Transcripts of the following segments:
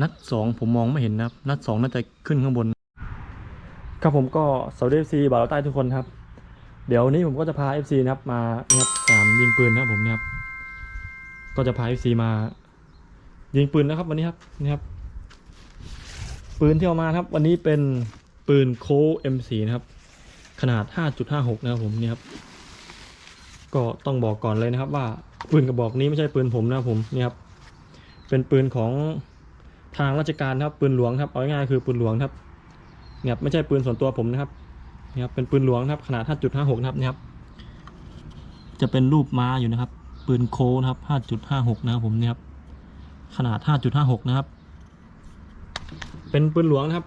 นัดสองผมมองไม่เห็นนะครับ นัดสองน่าจะขึ้นข้างบน ครับผมก็สวัสดี FC บ่าวใต้ทุกคนครับ เดี๋ยวนี้ผมก็จะพา FC นะครับมานะครับสามยิงปืนนะครับผมเนี่ยครับก็จะพา FC มา ยิงปืนนะครับวันนี้ครับนี่ครับ ปืนที่เอามาครับ วันนี้เป็นปืนโค M4 นะครับ ขนาด 5.56 นะครับผมนี่ครับ ก็ต้องบอกก่อนเลยนะครับว่าปืนกระบอกนี้ไม่ใช่ปืนผมนะครับผมนี่ครับเป็นปืนของ ทางราชการครับปืนหลวงครับเอาง่ายๆคือปืนหลวงครับเนี่ยไม่ใช่ปืนส่วนตัวผมนะครับนี่ครับเป็นปืนหลวงครับขนาด 5.56 นะครับนี่ครับ จะเป็นรูปม้าอยู่นะครับ ปืนโคนะครับ 5.56 นะครับผมนี่ครับขนาด 5.56 นะครับ เป็นปืนหลวงนะครับ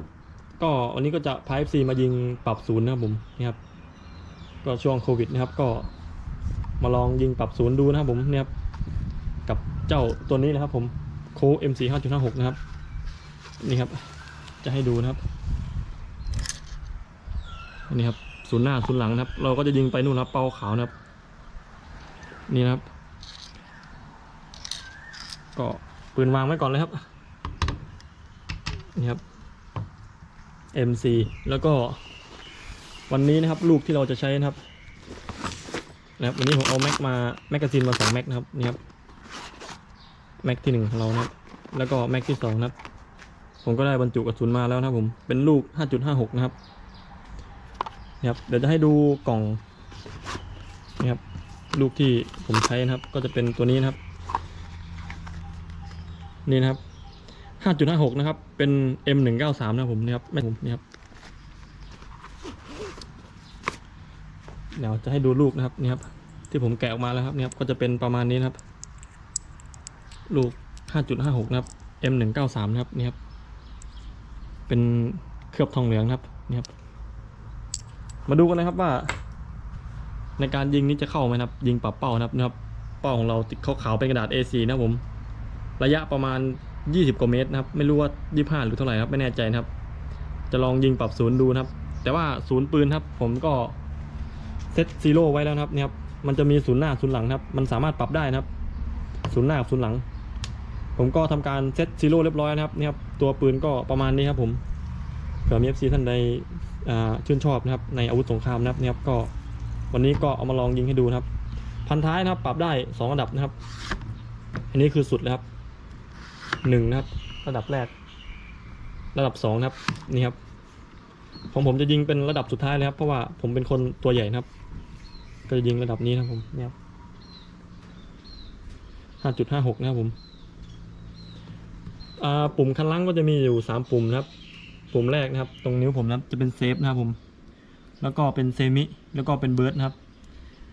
ก็วันนี้ก็จะพายซีมายิงปรับศูนย์นะครับผมนี่ครับ ก็ช่วงโควิดนะครับ ก็มาลองยิงปรับศูนย์ดูนะครับผมเนี่ยครับกับเจ้าตัวนี้นะครับผมโค้ MC 5.56 นะครับ นี่ครับ จะให้ดูนะครับอันนี้ครับศูนย์หน้าศูนย์หลังนะครับ เราก็จะยิงไปนู่นครับ เป้าขาวนะครับ นี่นะครับ ก็ปืนวางไว้ก่อนเลยครับ นี่ครับ MC แล้วก็ วันนี้นะครับ ลูกที่เราจะใช้นะครับนะครับวันนี้ผมเอาแม็กมาแมกกาซีนมาสองแม็กนะครับนี่ครับแม็กที่หนึ่งของเรานะครับ แล้วก็แม็กที่สองนะครับ ผมก็ได้บรรจุกระสุนมาแล้วนะครับผม เป็นลูก 5.56 นะครับนี่ครับ เดี๋ยวจะให้ดูกล่องนี่ครับ ลูกที่ผมใช้นะครับ ก็จะเป็นตัวนี้นะครับ นี่นะครับ 5.56 นะครับ เป็น M193 นะครับผมนี่ครับ ไม่ผมนี่ครับ เดี๋ยวจะให้ดูลูกนะครับ นี่ครับ ที่ผมแกะออกมาแล้วครับ นี่ครับ ก็จะเป็นประมาณนี้นะครับ ลูก 5.56 นะครับ M193 นะครับ นี่ครับ เป็นเคลือบทองเหลืองครับนี่ครับ มาดูกันนะครับว่า ในการยิงนี้จะเข้าไหมครับ ยิงปรับเป้านะครับนะครับ เป้าของเราติดขาวๆเป็นกระดาษ A4 นะผม ระยะประมาณ 20กว่าเมตรนะครับ ไม่รู้ว่า 25 หรือเท่าไหร่ครับไม่แน่ใจนะครับ จะลองยิงปรับศูนย์ดูนะครับ แต่ว่าศูนย์ปืนครับ ผมก็เซตซีโร่ไว้แล้วนะครับเนี่ยครับมันจะมีศูนย์หน้าศูนย์หลังครับ มันสามารถปรับได้นะครับ ศูนย์หน้ากับศูนย์หลัง ผมก็ทำการเซตซีโร่เรียบร้อยนะครับนี่ครับตัวปืนก็ประมาณนี้ครับผมเผื่อมีเอฟซีท่านใดชื่นชอบนะครับในอาวุธสงครามนะครับนี่ครับก็วันนี้ก็เอามาลองยิงให้ดูนะครับ พันท้ายนะครับ ปรับได้สองระดับนะครับ อันนี้คือสุดแล้วครับหนึ่งนะครับ ระดับแรก ระดับสองนะครับนี่ครับของผมจะยิงเป็นระดับสุดท้ายเลยครับ เพราะว่าผมเป็นคนตัวใหญ่นะครับ ก็จะยิงระดับนี้นะครับผมเนี่ยครับห้าจุดห้าหกนะครับผม ปุ่มคันลังก็จะมีอยู่สามปุ่มนะครับ ปุ่มแรกนะครับ ตรงนิ้วผมนะครับจะเป็นเซฟนะครับผม แล้วก็เป็นเซมิ แล้วก็เป็นเบิร์ดนะครับ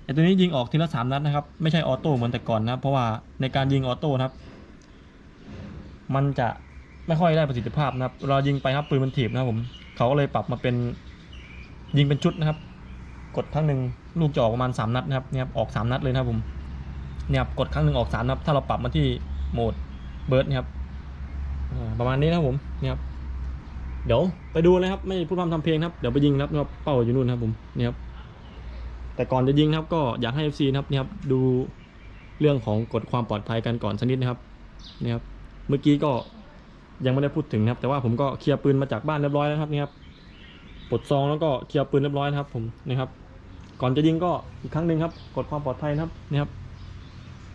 ไอตัวนี้ยิงออกทีละสามนัดนะครับ ไม่ใช่ออโต้เหมือนแต่ก่อนนะครับ เพราะว่าในการยิงออโต้นะครับ มันจะไม่ค่อยได้ประสิทธิภาพนะครับ เรายิงไปครับปืนมันถีบนะครับผม เขาก็เลยปรับมาเป็นยิงเป็นชุดนะครับ กดครั้งหนึ่งลูกจะออกประมาณสามนัดนะครับเนี่ยครับออกสามนัดเลยนะครับผมเนี่ยครับกดครั้งหนึ่งออกสามนัด ถ้าเราปรับมาที่โหมดเบิร์ดนะครับ ประมาณนี้นะผมนี่ครับเดี๋ยวไปดูเลยครับ ไม่พูดพร่ำทำเพลงครับเดี๋ยวไปยิงครับนะครับเป้าอยู่นู่นครับผมนี่ครับแต่ก่อนจะยิงครับ ก็อยากให้ FC นะครับนี่ครับดูเรื่องของกฎความปลอดภัยกันก่อนสักนิดนะครับนี่ครับเมื่อกี้ก็ยังไม่ได้พูดถึงนะครับ แต่ว่าผมก็เคลียร์ปืนมาจากบ้านเรียบร้อยแล้วครับนี่ครับปลดซองแล้วก็เคลียร์ปืนเรียบร้อยนะครับ ผมนะครับ ก่อนจะยิงก็อีกครั้งหนึ่งครับกดความปลอดภัยนะครับนี่ครับ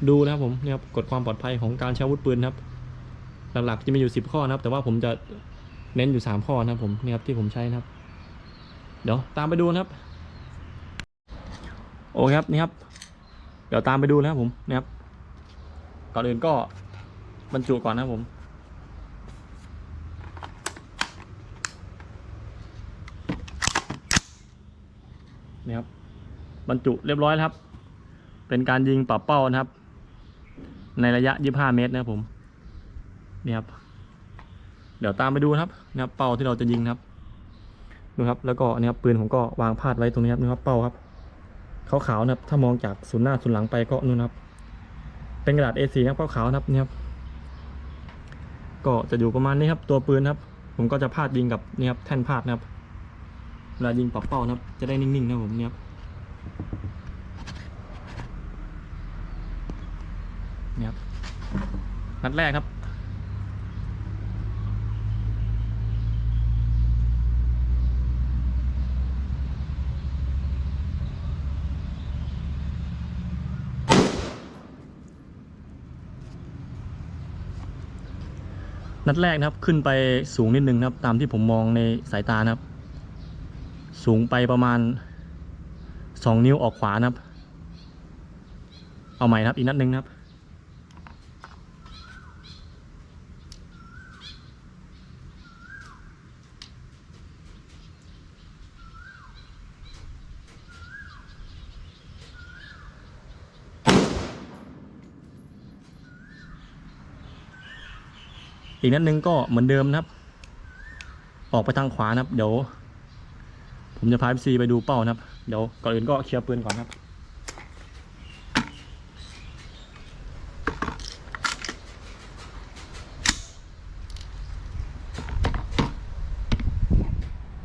ดูนะครับผมนี่ครับกดความปลอดภัยของการใช้อาวุธปืนครับ หลักๆจะมีอยู่สิบข้อนะครับ แต่ว่าผมจะเน้นอยู่สามข้อนะครับผมนี่ครับที่ผมใช้นะครับ เดี๋ยวตามไปดูนะครับ โอเคครับนี่ครับ เดี๋ยวตามไปดูนะครับผมนะครับ ก่อนอื่นก็บรรจุก่อนนะครับผมนี่ครับบรรจุเรียบร้อยครับ เป็นการยิงปรับเป้านะครับ ในระยะ 25 เมตรนะครับผม นี่ครับ เดี๋ยวตามไปดูครับนะครับ เป้าที่เราจะยิงครับดูครับ แล้วก็นนี้ครับปืนผมก็วางพาดไว้ตรงนี้ครับนี่ครับเป้าครับขาวๆนะครับ ถ้ามองจากศูนย์หน้าศูนย์หลังไปก็นู่นครับ เป็นกระดาษ A4 นะครับขาวๆนะครับนี่ครับ ก็จะอยู่ประมาณนี้ครับ ตัวปืนครับ ผมก็จะพาดยิงกับนี่ครับแท่นพาดนะครับเวลายิงปรับเป้านะครับ จะได้นิ่งๆนะครับผมเนี่ยครับนี่ครับนัดแรกครับ นัดแรกนะครับขึ้นไปสูงนิดนึงนะครับ ตามที่ผมมองในสายตานะครับ สูงไปประมาณสองนิ้วออกขวานะครับ เอาใหม่นะครับอีกนัดหนึ่งนะครับ อีกนัดหนึ่งก็เหมือนเดิมนะครับ ออกไปทางขวานะครับ เดี๋ยว ผมจะพาพีซีไปดูเป้านะครับ เดี๋ยวก่อนอื่นก็เคลียร์ปืนก่อนครับ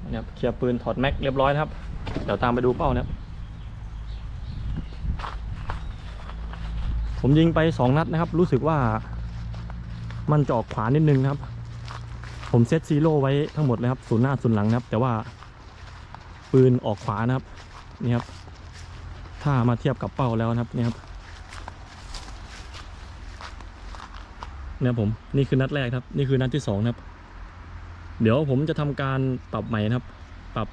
นะครับเคลียร์ปืนถอดแม็กเรียบร้อยนะครับ เดี๋ยวตามไปดูเป้านะครับ ผมยิงไปสองนัดนะครับ รู้สึกว่า มันจะออกขวานิดนึงนะครับ ผมเซตซีโร่ไว้ทั้งหมดเลยครับศูนย์หน้าศูนย์หลังนะครับ แต่ว่าปืนออกขวานะครับนี่ครับ ถ้ามาเทียบกับเป้าแล้วนะครับนี่ครับเนี่ยผมนี่คือนัดแรกครับ นี่คือนัดที่สองนะครับ เดี๋ยวผมจะทำการปรับใหม่นะครับ ปรับ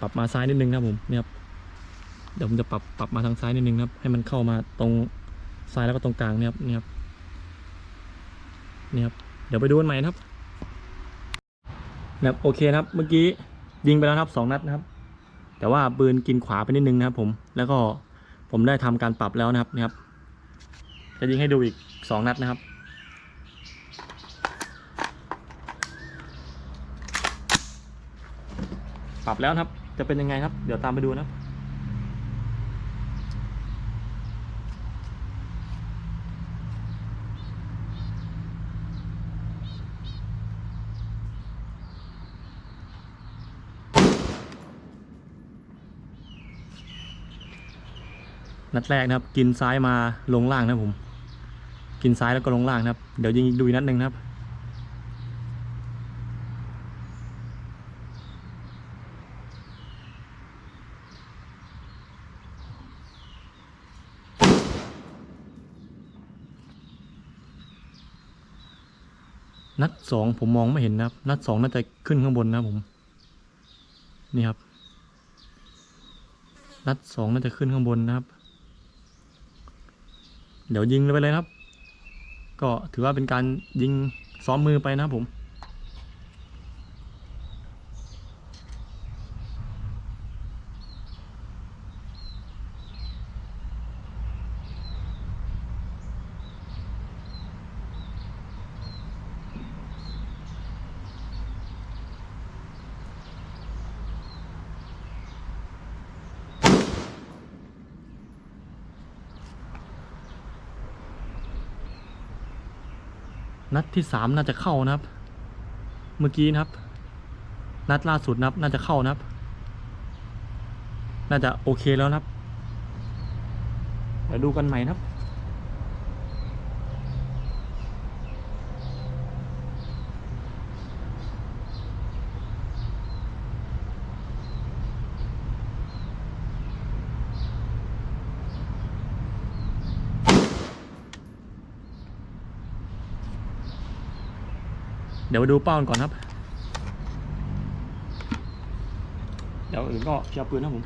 ปรับมาซ้ายนิดนึงนะผมเนี่ยครับเดี๋ยวผมจะปรับปรับมาทางซ้ายนิดนึงนะครับ ให้มันเข้ามาตรงซ้ายแล้วก็ตรงกลางเนี่ยครับเนี่ยครับ นี่ครับเดี๋ยวไปดูกันใหม่นะครับนะครับโอเคนะครับเมื่อกี้ยิงไปแล้วครับสองนัดนะครับ แต่ว่าปืนกินขวาไปนิดนึงนะครับผมแล้วก็ผมได้ทำการปรับแล้วนะครับนะครับ จะยิงให้ดูอีกสองนัดนะครับปรับแล้วครับ จะเป็นยังไงครับ เดี๋ยวตามไปดูนะ นัดแรกนะครับ กินซ้ายมาลงล่างนะผม กินซ้ายแล้วก็ลงล่างนะครับ เดี๋ยวยิงดูอีกนัดหนึ่งครับนัดสองผมมองไม่เห็นนะครับ นัดสองน่าจะขึ้นข้างบนนะผม นี่ครับ นัดสองน่าจะขึ้นข้างบนนะครับ เดี๋ยวยิงไปเลยครับ ก็ถือว่าเป็นการยิงซ้อมมือไปนะครับผม นัดที่สามน่าจะเข้านะครับ เมื่อกี้นะครับ นัดล่าสุดนะครับ น่าจะเข้านะครับ น่าจะโอเคแล้วนะครับเดี๋ยวดูกันใหม่นะครับ เดี๋ยวมาดูเป้ากันก่อนครับ เดี๋ยวอื่นก็เคลียร์ปืนนะผม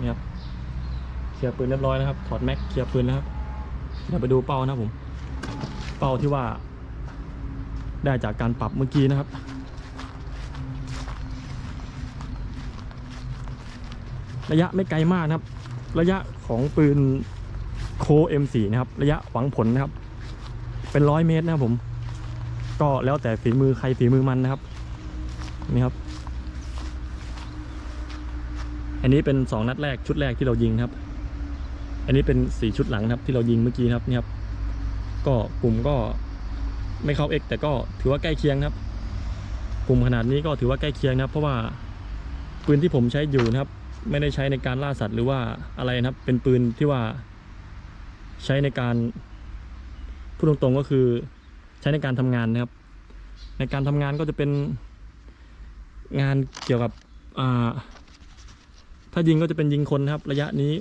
นี่ครับเคลียร์ปืนเรียบร้อยนะครับ ถอดแม็กเคลียร์ปืนแล้วครับ เดี๋ยวไปดูเป้านะครับผม เป้าที่ว่า ได้จากการปรับเมื่อกี้นะครับระยะไม่ไกลมากนะครับ ระยะของปืนโค M4 นะครับ ระยะหวังผลนะครับ เป็นร้อยเมตรนะครับผม ก็แล้วแต่ฝีมือใครฝีมือมันนะครับ นี่ครับ อันนี้เป็นสองนัดแรกชุดแรกที่เรายิงนะครับ อันนี้เป็นสี่ชุดหลังนะครับ ที่เรายิงเมื่อกี้ครับนี่ครับ ก็กลุ่มก็ไม่เข้าเอกแต่ก็ถือว่าใกล้เคียงครับ กลุ่มขนาดนี้ก็ถือว่าใกล้เคียงนะครับ เพราะว่าปืนที่ผมใช้อยู่นะครับ ไม่ได้ใช้ในการล่าสัตว์หรือว่าอะไรนะครับ เป็นปืนที่ว่าใช้ในการพูดตรงๆก็คือใช้ในการทำงานนะครับ ในการทำงานก็จะเป็นงานเกี่ยวกับอ่าถ้ายิงก็จะเป็นยิงคนนะครับ ระยะนี้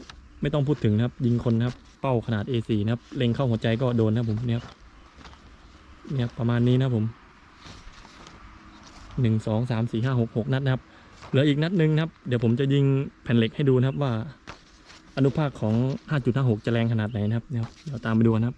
ไม่ต้องพูดถึงนะครับ ยิงคนนะครับ เป้าขนาด A4 นะครับเล็งเข้าหัวใจก็โดนนะครับผมเนี่ยครับเนี่ยประมาณนี้นะครับผมหนึ่งสองสามสี่ห้าหกหกนัดนะครับ เหลืออีกนัดหนึ่งครับ เดี๋ยวผมจะยิงแผ่นเหล็กให้ดูนะครับว่า อนุภาคของ 5.56 จะแรงขนาดไหนนะครับ เดี๋ยวตามไปดูนะครับ